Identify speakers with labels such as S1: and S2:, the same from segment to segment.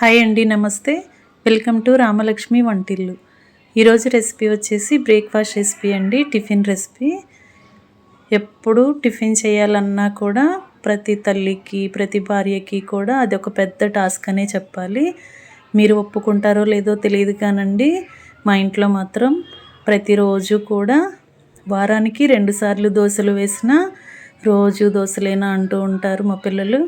S1: Hi అండి నమస్తే. Welcome to Ramalakshmi వంటిల్లు. ఈరోజు రెసిపీ వచ్చేసి బ్రేక్ఫాస్ట్ రెసిపీ అండి టిఫిన్ రెసిపీ. ఎప్పుడు టిఫిన్ చేయాలన్నా కూడా ప్రతి తల్లికి ప్రతి భార్యకి కూడా అది ఒక పెద్ద టాస్క్ అనే చెప్పాలి. మీరు ఒప్పుకుంటారో లేదో తెలియదు కానండి మా ఇంట్లో మాత్రం ప్రతిరోజు కూడా వారానికి రెండుసార్లు దోశలు వేసిన రోజు దోశలేనా అంటూ ఉంటారు మా పిల్లలు.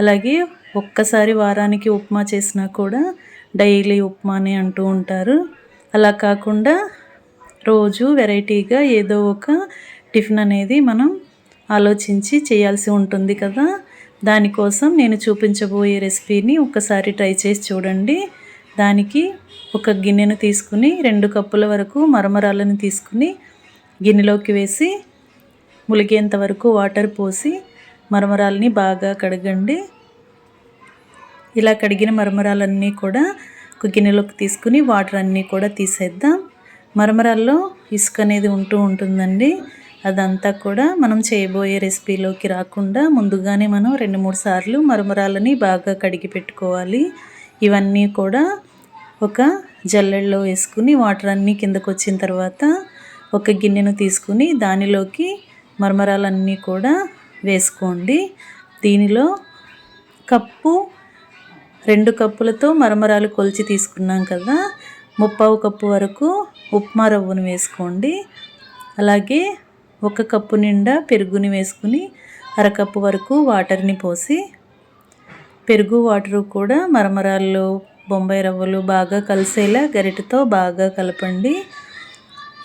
S1: అలాగే ఒక్కసారి వారానికి ఉప్మా చేసినా కూడా డైలీ ఉప్మానే అంటూ ఉంటారు. అలా కాకుండా రోజు వెరైటీగా ఏదో ఒక టిఫిన్ అనేది మనం ఆలోచించి చేయాల్సి ఉంటుంది కదా. దానికోసం నేను చూపించబోయే రెసిపీని ఒకసారి ట్రై చేసి చూడండి. దానికి ఒక గిన్నెను తీసుకుని రెండు కప్పుల వరకు మరమరాలను తీసుకుని గిన్నెలోకి వేసి ములిగేంత వరకు వాటర్ పోసి మరమరాలని బాగా కడగండి. ఇలా కడిగిన మరమరాలన్నీ కూడా ఒక గిన్నెలోకి తీసుకుని వాటర్ అన్నీ కూడా తీసేద్దాం. మరమరాల్లో ఇసుక అనేది ఉంటూ ఉంటుందండి. అదంతా కూడా మనం చేయబోయే రెసిపీలోకి రాకుండా ముందుగానే మనం రెండు మూడు సార్లు మరమరాలని బాగా కడిగి పెట్టుకోవాలి. ఇవన్నీ కూడా ఒక జల్లెల్లో వేసుకుని వాటర్ అన్నీ కిందకు వచ్చిన తర్వాత ఒక గిన్నెను తీసుకుని దానిలోకి మరమరాలన్నీ కూడా వేసుకోండి. దీనిలో కప్పు రెండు కప్పులతో మరమరాలు కొలిచి తీసుకున్నాం కదా. ముప్పావు కప్పు వరకు ఉప్మా రవ్వను వేసుకోండి. అలాగే ఒక కప్పు నిండా పెరుగుని వేసుకుని అరకప్పు వరకు వాటర్ని పోసి పెరుగు వాటరు కూడా మరమరాల్లో బొంబాయి రవ్వలు బాగా కలిసేలా గరిటతో బాగా కలపండి.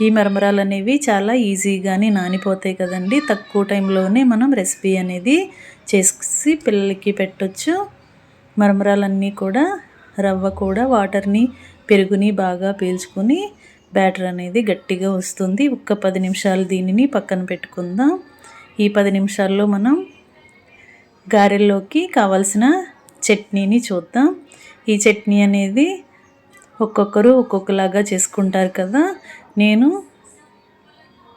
S1: ఈ మరమరాలు అనేవి చాలా ఈజీగానే నానిపోతాయి కదండి. తక్కువ టైంలోనే మనం రెసిపీ అనేది చేసి పిల్లలకి పెట్టొచ్చు. మరమరాలన్నీ కూడా రవ్వ కూడా వాటర్ని పెరుగుని బాగా పీల్చుకుని బ్యాటర్ అనేది గట్టిగా వస్తుంది. ఒక్క పది నిమిషాలు దీనిని పక్కన పెట్టుకుందాం. ఈ పది నిమిషాల్లో మనం గారెల్లోకి కావాల్సిన చట్నీని చూద్దాం. ఈ చట్నీ అనేది ఒక్కొక్కరు ఒక్కొక్కలాగా చేసుకుంటారు కదా. నేను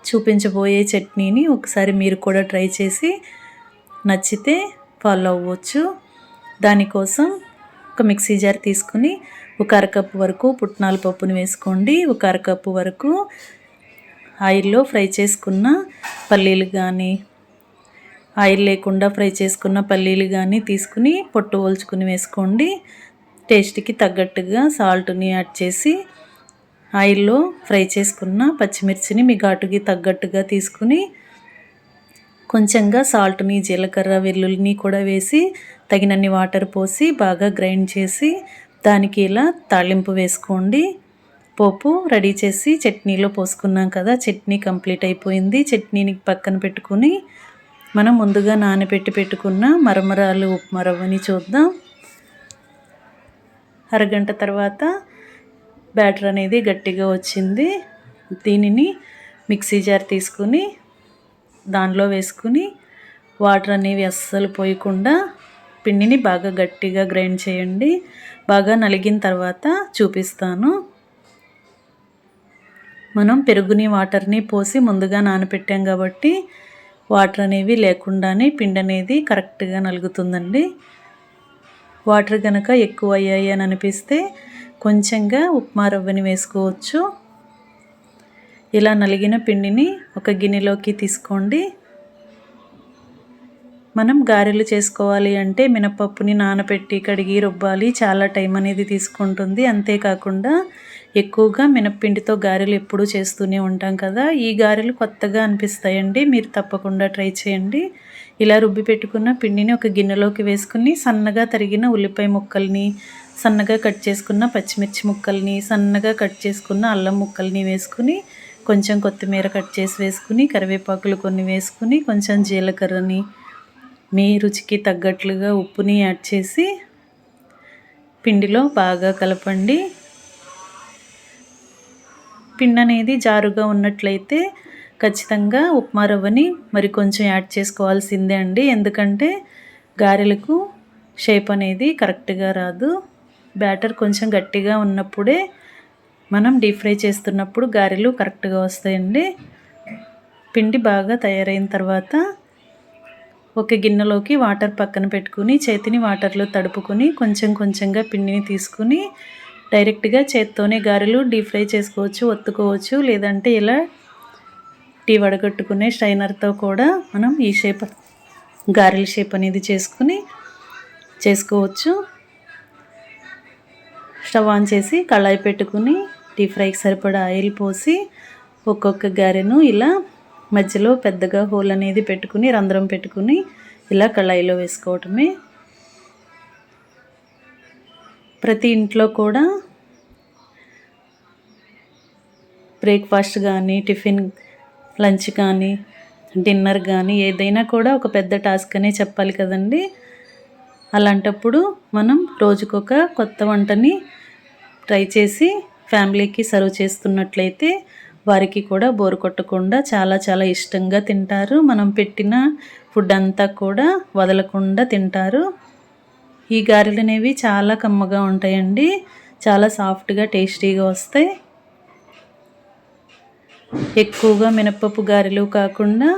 S1: చూపించబోయే చట్నీని ఒకసారి మీరు కూడా ట్రై చేసి నచ్చితే ఫాలో అవ్వచ్చు. దానికోసం ఒక మిక్సీ జార్ తీసుకుని ఒక అరకప్పు వరకు పుట్నాల పప్పుని వేసుకోండి. ఒక అరకప్పు వరకు ఆయిల్లో ఫ్రై చేసుకున్న పల్లీలు కానీ ఆయిల్ లేకుండా ఫ్రై చేసుకున్న పల్లీలు కానీ తీసుకుని పొట్టు పోల్చుకుని వేసుకోండి. టేస్ట్కి తగ్గట్టుగా సాల్ట్ని యాడ్ చేసి ఆయిల్లో ఫ్రై చేసుకున్న పచ్చిమిర్చిని మీ ఘాటుకి తగ్గట్టుగా తీసుకుని కొంచెంగా సాల్ట్ని జీలకర్ర వెల్లుల్లిని కూడా వేసి తగినన్ని వాటర్ పోసి బాగా గ్రైండ్ చేసి దానికి ఇలా తాళింపు వేసుకోండి. పోపు రెడీ చేసి చట్నీలో పోసుకున్నాం కదా చట్నీ కంప్లీట్ అయిపోయింది. చట్నీని పక్కన పెట్టుకుని మనం ముందుగా నానబెట్టి పెట్టుకున్న మరమరాలు ఉప్మా రవ్వని చూద్దాం. అరగంట తర్వాత బ్యాటర్ అనేది గట్టిగా వచ్చింది. దీనిని మిక్సీ జార్ తీసుకుని దానిలో వేసుకుని వాటర్ అనేవి అస్సలు పోయకుండా పిండిని బాగా గట్టిగా గ్రైండ్ చేయండి. బాగా నలిగిన తర్వాత చూపిస్తాను. మనం పెరుగుని వాటర్ని పోసి ముందుగా నానపెట్టాం కాబట్టి వాటర్ అనేవి లేకుండానే పిండి అనేది కరెక్ట్గా నలుగుతుందండి. వాటర్ కనుక ఎక్కువ అయ్యాయి అని అనిపిస్తే కొంచెంగా ఉప్మా రవ్వని వేసుకోవచ్చు. ఇలా నలిగిన పిండిని ఒక గిన్నెలోకి తీసుకోండి. మనం గారెలు చేసుకోవాలి అంటే మినపప్పుని నానబెట్టి కడిగి రుబ్బాలి. చాలా టైం అనేది తీసుకుంటుంది. అంతేకాకుండా ఎక్కువగా మినప్పిండితో గారెలు ఎప్పుడూ చేస్తూనే ఉంటాం కదా. ఈ గారెలు కొత్తగా అనిపిస్తాయండి. మీరు తప్పకుండా ట్రై చేయండి. ఇలా రుబ్బి పెట్టుకున్న పిండిని ఒక గిన్నెలోకి వేసుకుని సన్నగా తరిగిన ఉల్లిపాయ ముక్కల్ని సన్నగా కట్ చేసుకున్న పచ్చిమిర్చి ముక్కల్ని సన్నగా కట్ చేసుకున్న అల్లం ముక్కల్ని వేసుకుని కొంచెం కొత్తిమీర కట్ చేసి వేసుకుని కరివేపాకులు కొన్ని వేసుకుని కొంచెం జీలకర్రని మీ రుచికి తగ్గట్లుగా ఉప్పుని యాడ్ చేసి పిండిలో బాగా కలపండి. పిండి అనేది జారుగా ఉన్నట్లయితే ఖచ్చితంగా ఉప్మా రవ్వని మరి కొంచెం యాడ్ చేసుకోవాల్సిందే అండి. ఎందుకంటే గారెలకు షేప్ అనేది కరెక్ట్గా రాదు. బ్యాటర్ కొంచెం గట్టిగా ఉన్నప్పుడే మనం డీప్ ఫ్రై చేస్తున్నప్పుడు గారెలు కరెక్ట్గా వస్తాయండి. పిండి బాగా తయారైన తర్వాత ఒక గిన్నెలోకి వాటర్ పక్కన పెట్టుకుని చేతిని వాటర్లో తడుపుకొని కొంచెం కొంచెంగా పిండిని తీసుకుని డైరెక్ట్గా చేత్తోనే గారెలు డీప్ ఫ్రై చేసుకోవచ్చు ఒత్తుకోవచ్చు లేదంటే ఇలా టీ వడగట్టుకునే స్ట్రైనర్తో కూడా మనం ఈ షేప్ గారెల షేప్ అనేది చేసుకుని చేసుకోవచ్చు. స్టవ్ ఆన్ చేసి కళాయి పెట్టుకుని డీప్ ఫ్రైకి సరిపడా ఆయిల్ పోసి ఒక్కొక్క గారెను ఇలా మధ్యలో పెద్దగా హోల్ అనేది పెట్టుకుని రంధ్రం పెట్టుకుని ఇలా కళాయిలో వేసుకోవటమే. ప్రతి ఇంట్లో కూడా బ్రేక్ఫాస్ట్ కానీ టిఫిన్ లంచ్ కానీ డిన్నర్ కానీ ఏదైనా కూడా ఒక పెద్ద టాస్క్ అనే చెప్పాలి కదండి. అలాంటప్పుడు మనం రోజుకొక కొత్త వంటని ట్రై చేసి ఫ్యామిలీకి సర్వ్ చేస్తున్నట్లయితే వారికి కూడా బోరు కొట్టకుండా చాలా చాలా ఇష్టంగా తింటారు. మనం పెట్టిన ఫుడ్ అంతా కూడా వదలకుండా తింటారు. ఈ గారెలు అనేవి చాలా కమ్మగా ఉంటాయండి. చాలా సాఫ్ట్గా టేస్టీగా వస్తాయి. ఎక్కువగా మినప్పప్పు గారెలు కాకుండా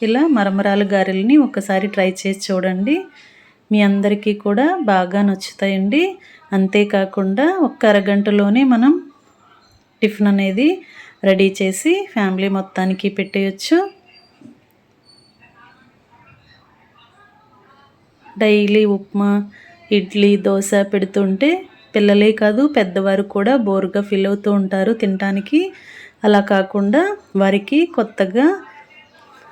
S1: ఇలా మరమరాలు గారెలని ఒకసారి ట్రై చేసి చూడండి. మీ అందరికీ కూడా బాగా నచ్చుతాయండి. అంతేకాకుండా ఒక్క అరగంటలోనే మనం టిఫిన్ అనేది రెడీ చేసి ఫ్యామిలీ మొత్తానికి పెట్టేయచ్చు. డైలీ ఉప్మా ఇడ్లీ దోశ పెడుతుంటే పిల్లలే కాదు పెద్దవారు కూడా బోరుగా ఫీల్ అవుతూ ఉంటారు తినటానికి. అలా కాకుండా వారికి కొత్తగా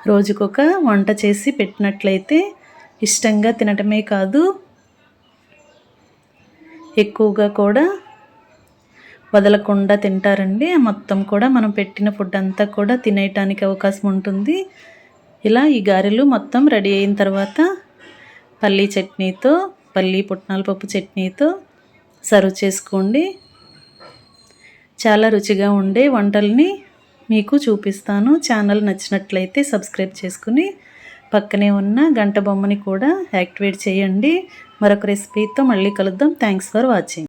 S1: రోజుకొక వంట చేసి పెట్టినట్లయితే ఇష్టంగా తినటమే కాదు ఎక్కువగా కూడా వదలకుండా తింటారండి. మొత్తం కూడా మనం పెట్టిన ఫుడ్ అంతా కూడా తినేయటానికి అవకాశం ఉంటుంది. ఇలా ఈ గారెలు మొత్తం రెడీ అయిన తర్వాత పల్లీ చట్నీతో పల్లీ పుట్నాల పప్పు చట్నీతో సర్వ్ చేసుకోండి. చాలా రుచిగా ఉండే వంటల్ని మీకు చూపిస్తాను. ఛానల్ నచ్చినట్లయితే సబ్స్క్రైబ్ చేసుకుని పక్కనే ఉన్న గంట బొమ్మని కూడా యాక్టివేట్ చేయండి. మరొక రెసిపీతో మళ్ళీ కలుద్దాం. Thanks for watching